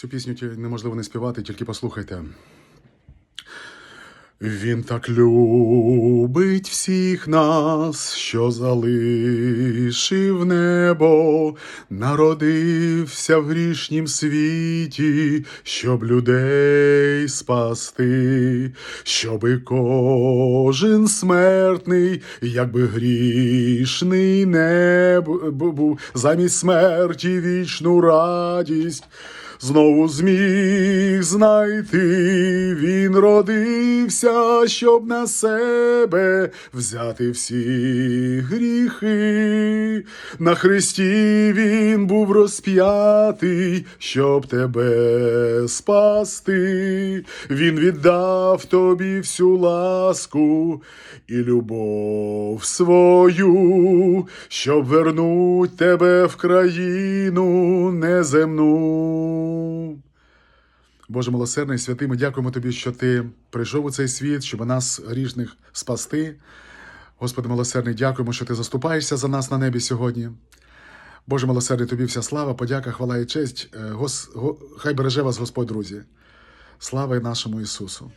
Цю пісню неможливо не співати, тільки послухайте. Він так любить всіх нас, що залишив небо, народився в грішнім світі, щоб людей спасти, щоби кожен смертний, якби грішний не бу- бу- був, замість смерті вічну радість знову зміг знайти. Він родився, щоб на себе взяти всі гріхи. На хресті він був розп'ятий, щоб тебе спасти. Він віддав тобі всю ласку і любов свою, щоб вернуть тебе в країну неземну. Боже милосердний, святий, ми дякуємо тобі, що ти прийшов у цей світ, щоб нас грішних спасти. Господи милосердний, дякуємо, що ти заступаєшся за нас на небі сьогодні. Боже милосердний, тобі вся слава, подяка, хвала і честь. Е, Гос... Хай береже вас Господь, друзі. Слава нашому Ісусу.